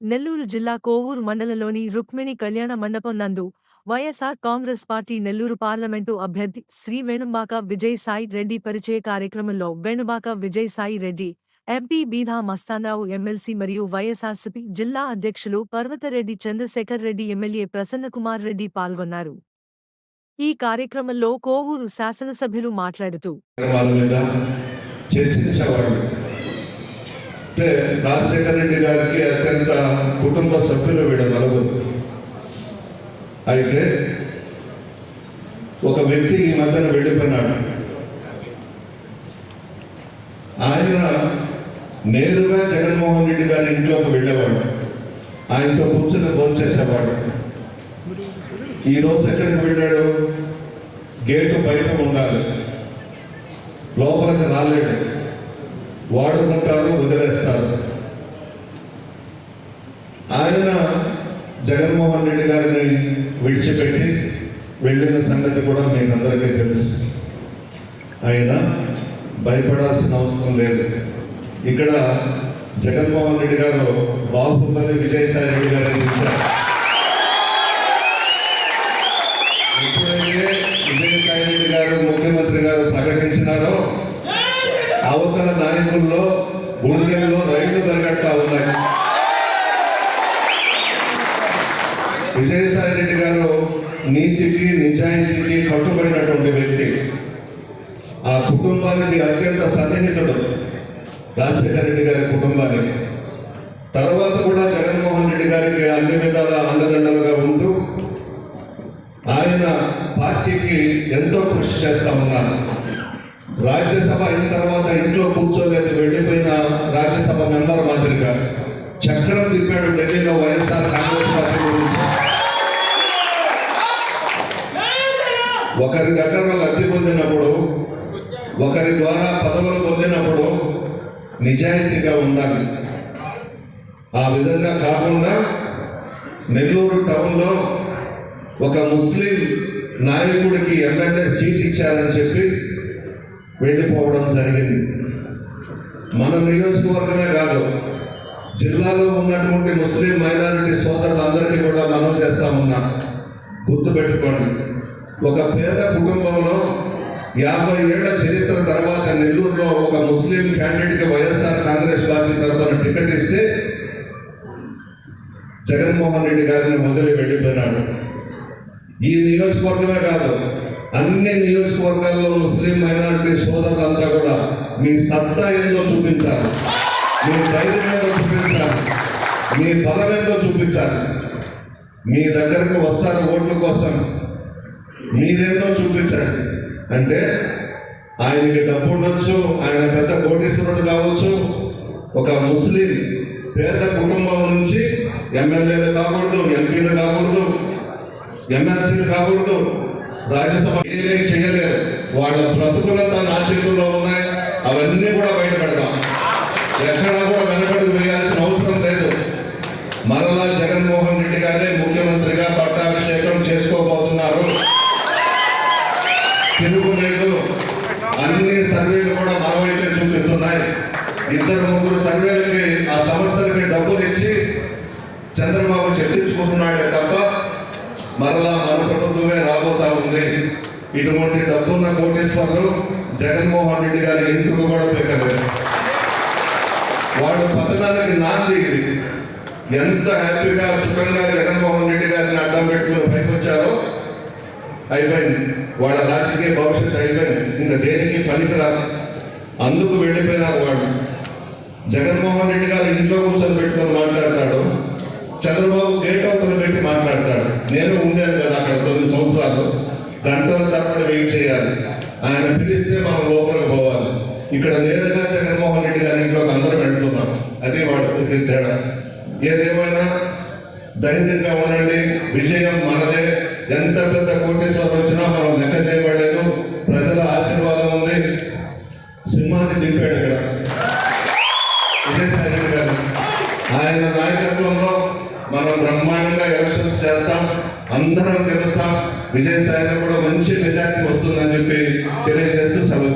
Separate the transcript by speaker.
Speaker 1: నెల్లూరు జిల్లా కోవూరు మండలంలోని రుక్మిణి కళ్యాణ మండపం నందు YSR Congress party Nellore parliament అభ్యర్థి శ్రీ వేణుబాక విజయ్ సాయి రెడ్డి పరిచయ కార్యక్రమంలో వేణుబాక విజయ్ సాయి రెడ్డి ఎంపీ బీధా మస్తానరావు ఎమ్మెల్సీ మరియు వైఎస్ఆర్సీపీ జిల్లా అధ్యక్షులు పర్వతరెడ్డి చంద్రశేఖర్ రెడ్డి ఎమ్మెల్యే ప్రసన్నకుమార్ రెడ్డి పాల్గొన్నారు. ఈ కార్యక్రమంలో కోవూరు శాసనసభ్యులు మాట్లాడుతూ
Speaker 2: అంటే రాజశేఖర రెడ్డి గారికి అత్యంత కుటుంబ సభ్యులు వీడు నలుగురు. అయితే ఒక వ్యక్తి ఈ మధ్యన వెళ్ళిపోయినాడు. ఆయన నేరుగా జగన్మోహన్ రెడ్డి గారి ఇంట్లోకి వెళ్ళేవాడు. ఆయనతో కూర్చుని భోంచేసేవాడు చేసేవాడు. ఈరోజు ఎక్కడికి వెళ్ళాడు? గేటు బయట ఉండాలి. లోపలికి రాలేడు. వాడుకుంటారు వదిలేస్తారు. ఆయన జగన్మోహన్ రెడ్డి గారిని విడిచిపెట్టి వెళ్ళిన సంగతి కూడా మీకు అందరికీ తెలుసు. ఆయన భయపడాల్సిన అవసరం లేదు. ఇక్కడ జగన్మోహన్ రెడ్డి గారు బాహుబలి విజయసాయి రెడ్డి గారు ఇచ్చారు ఎప్పుడైతే విజయసాయి రెడ్డి గారు ముఖ్యమంత్రి గారు ప్రకటించినారో అవతల నాయకుల్లో గుండెల్లో రైళ్ళు పరిగెడతా ఉన్నాయి. విజయసాయి రెడ్డి గారు నీతికి నిజాయితీకి కట్టుబడినటువంటి వ్యక్తి. ఆ కుటుంబానికి అత్యంత సన్నిహితుడు రాజశేఖర రెడ్డి గారి కుటుంబానికి. తర్వాత కూడా జగన్మోహన్ రెడ్డి గారికి అన్ని విధాల అండదండలుగా ఉంటూ ఆయన పార్టీకి ఎంతో కృషి చేస్తా ఉన్నారు. రాజ్యసభ అయిన తర్వాత ఇంట్లో కూర్చోలేదు వెళ్ళిపోయిన రాజ్యసభ మెంబర్ మాదిరిగా చక్రం తిప్పాడు ఢిల్లీలో వైఎస్ఆర్ కాంగ్రెస్ పార్టీ గురించి. ఒకరి దగ్గర లబ్ధి పొందినప్పుడు ఒకరి ద్వారా పదవులు పొందినప్పుడు నిజాయితీగా ఉండాలి. ఆ విధంగా కాకుండా నెల్లూరు టౌన్లో ఒక ముస్లిం నాయకుడికి ఎమ్మెల్యే సీట్ ఇచ్చారని చెప్పి వెళ్ళిపోవడం జరిగింది. మన నియోజకవర్గమే కాదు జిల్లాలో ఉన్నటువంటి ముస్లిం మైనారిటీ సోదరులందరికీ కూడా మనం చేస్తా ఉన్నాం. గుర్తుపెట్టుకోండి ఒక పేద కుటుంబంలో యాభై ఏళ్ళ చరిత్ర తర్వాత నెల్లూరులో ఒక ముస్లిం క్యాండిడేట్కి వైఎస్ఆర్ కాంగ్రెస్ పార్టీ తరఫున టికెట్ ఇస్తే జగన్మోహన్ రెడ్డి గారిని మొదలు వెళ్ళిపోయినాడు. ఈ నియోజకవర్గమే కాదు అన్ని నియోజకవర్గాల్లో ముస్లిం మైనారిటీ సోదరులంతా కూడా మీ సత్తా ఏందో చూపించాలి. మీ ధైర్యం ఏందో చూపించాలి. మీ బలం ఏందో చూపించాలి. మీ దగ్గరకు వస్తారు ఓట్ల కోసం. మీరేందో చూపించండి అంటే ఆయనకి డబ్బు ఉండొచ్చు ఆయన పెద్ద కోటీశ్వరుడు కావచ్చు. ఒక ముస్లిం పేద కుటుంబం నుంచి ఎమ్మెల్యేలు కాకూడదు ఎంపీలు కాకూడదు ఎమ్మెల్సీలు కాకూడదు. రాజ్యసభ చేయలేదు. చేయలేరు వాళ్ళ బ్రతుకులంతా నా చేతుల్లో ఉన్నాయి. అవన్నీ కూడా బయట పెడతాం ఎక్కడా కూడా వెనకడుగు వేయాల్సిన అవసరం లేదు. మరలా జగన్మోహన్ రెడ్డి గారే ముఖ్యమంత్రిగా పట్టాభిషేకం చేసుకోబోతున్నారు. తిరుగులేదు అన్ని సర్వేలు కూడా మరోవైపే చూపిస్తున్నాయి. ఇద్దరు ముగ్గురు సర్వేలకి ఆ సంస్థలకి డబ్బులు ఇచ్చి చంద్రబాబు చెల్లించుకుంటున్నాడే తప్ప మరలా మన ప్రభుత్వమే రాబోతా ఉంది. ఇటువంటి డబ్బున్న కోటేశ్వరులు జగన్మోహన్ రెడ్డి గారి ఇంటికి కూడా పెట్టలేదు. వాడు పతనానికి నాంది ఇది. ఎంత హ్యాపీగా సుఖంగా జగన్మోహన్ రెడ్డి గారిని అడ్డం పెట్టుకుని పైకి వచ్చారో అయిపోయింది. వాళ్ళ రాజకీయ భవిష్యత్తు అయిపోయింది. ఇంకా దేనికి పనికిరాదు. అందుకు వెళ్ళిపోయినారు వాళ్ళు. జగన్మోహన్ రెడ్డి గారు ఇంట్లో కూర్చొని పెట్టుకొని మాట్లాడతాడు. చంద్రబాబు గేట్ అవుతున్న పెట్టి మాట్లాడతాడు. నేను తొమ్మిది గంటల తరబడి వెయిట్ చేయాలి. ఆయన పిలిస్తే మనం లోపలికి పోవాలి. ఇక్కడ నేరుగా జగన్మోహన్ రెడ్డి గారి ఇంట్లోకి అందరూ వెళ్తున్నాం. అది వాడు తేడా. ఏదేమైనా ధైర్యంగా ఉండండి. విజయం మనదే. ఎంత పెద్ద కోటేశ్వరం వచ్చినా మనం లెక్క చేయబడలేదు. ప్రజల ఆశీర్వాదం ఉంది. సింహాన్ని దింపాడు ఇక్కడ. విజయసాయి గారు. ఆయన నాయకత్వంలో మనం బ్రహ్మాండంగా ఎలక్షన్స్ చేస్తాం. అందరం గెలుస్తాం. విజయసాయిలో కూడా మంచి మెజార్టీ వస్తుందని చెప్పి తెలియజేస్తూ సెలవు